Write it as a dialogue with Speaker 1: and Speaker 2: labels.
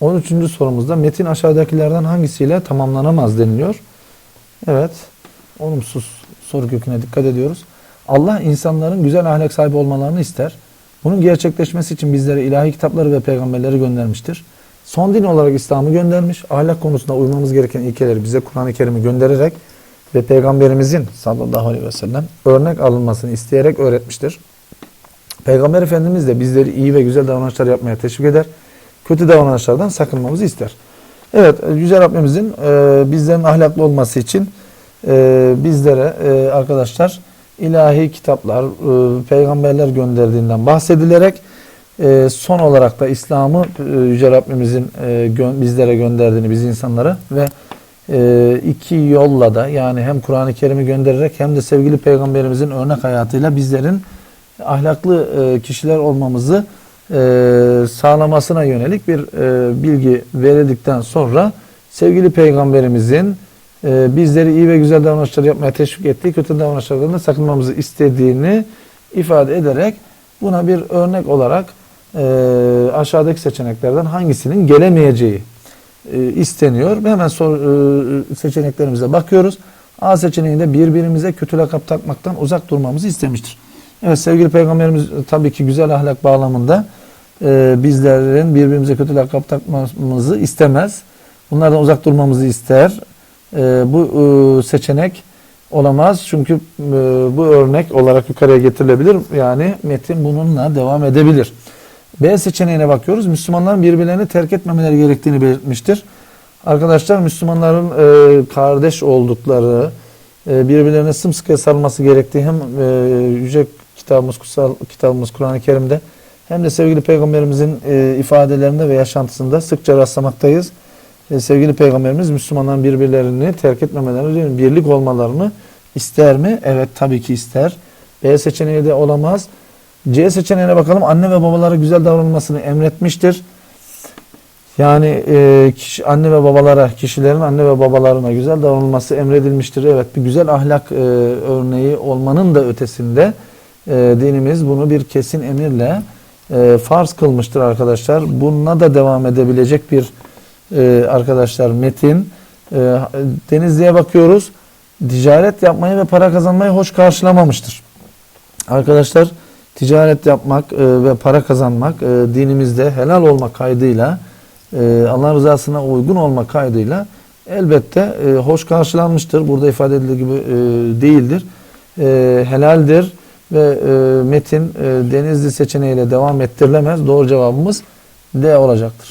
Speaker 1: 13. sorumuzda metin aşağıdakilerden hangisiyle tamamlanamaz deniliyor. Evet. Olumsuz soru köküne dikkat ediyoruz. Allah insanların güzel ahlak sahibi olmalarını ister. Bunun gerçekleşmesi için bizlere ilahi kitapları ve peygamberleri göndermiştir. Son din olarak İslam'ı göndermiş. Ahlak konusunda uymamız gereken ilkeleri bize Kur'an-ı Kerim'i göndererek ve peygamberimizin sallallahu aleyhi ve sellem örnek alınmasını isteyerek öğretmiştir. Peygamber Efendimiz de bizleri iyi ve güzel davranışlar yapmaya teşvik eder. Kötü davranışlardan sakınmamızı ister. Evet, Yüce Rabbimizin e, bizlerin ahlaklı olması için e, bizlere e, arkadaşlar ilahi kitaplar, e, peygamberler gönderdiğinden bahsedilerek e, son olarak da İslam'ı e, Yüce Rabbimizin e, gö- bizlere gönderdiğini biz insanlara ve e, iki yolla da yani hem Kur'an-ı Kerim'i göndererek hem de sevgili peygamberimizin örnek hayatıyla bizlerin ahlaklı e, kişiler olmamızı e, sağlamasına yönelik bir e, bilgi verildikten sonra sevgili peygamberimizin e, bizleri iyi ve güzel davranışlar yapmaya teşvik ettiği, kötü davranışlardan da sakınmamızı istediğini ifade ederek buna bir örnek olarak e, aşağıdaki seçeneklerden hangisinin gelemeyeceği e, isteniyor. Hemen sor, e, seçeneklerimize bakıyoruz. A seçeneğinde birbirimize kötü lakap takmaktan uzak durmamızı istemiştir. Evet sevgili peygamberimiz tabii ki güzel ahlak bağlamında e, bizlerin birbirimize kötü lakap takmamızı istemez. Bunlardan uzak durmamızı ister. E, bu e, seçenek olamaz. Çünkü e, bu örnek olarak yukarıya getirilebilir. Yani metin bununla devam edebilir. B seçeneğine bakıyoruz. Müslümanların birbirlerini terk etmemeleri gerektiğini belirtmiştir. Arkadaşlar Müslümanların e, kardeş oldukları, e, birbirlerine sımsıkı sarılması gerektiği hem e, yüce kitabımız, kutsal kitabımız Kur'an-ı Kerim'de hem de sevgili peygamberimizin e, ifadelerinde ve yaşantısında sıkça rastlamaktayız. E, sevgili peygamberimiz Müslümanların birbirlerini terk etmemelerini, birlik olmalarını ister mi? Evet tabii ki ister. B seçeneği de olamaz. C seçeneğine bakalım. Anne ve babalara güzel davranılmasını emretmiştir. Yani e, kişi, anne ve babalara, kişilerin anne ve babalarına güzel davranılması emredilmiştir. Evet bir güzel ahlak e, örneği olmanın da ötesinde e, dinimiz bunu bir kesin emirle e, farz kılmıştır arkadaşlar. Bununla da devam edebilecek bir e, arkadaşlar metin. E, Denizli'ye bakıyoruz. Ticaret yapmayı ve para kazanmayı hoş karşılamamıştır. Arkadaşlar ticaret yapmak e, ve para kazanmak e, dinimizde helal olmak kaydıyla e, Allah rızasına uygun olmak kaydıyla elbette e, hoş karşılanmıştır. Burada ifade edildiği gibi e, değildir. E, helaldir ve e, metin e, denizli seçeneğiyle devam ettirilemez. Doğru cevabımız D olacaktır.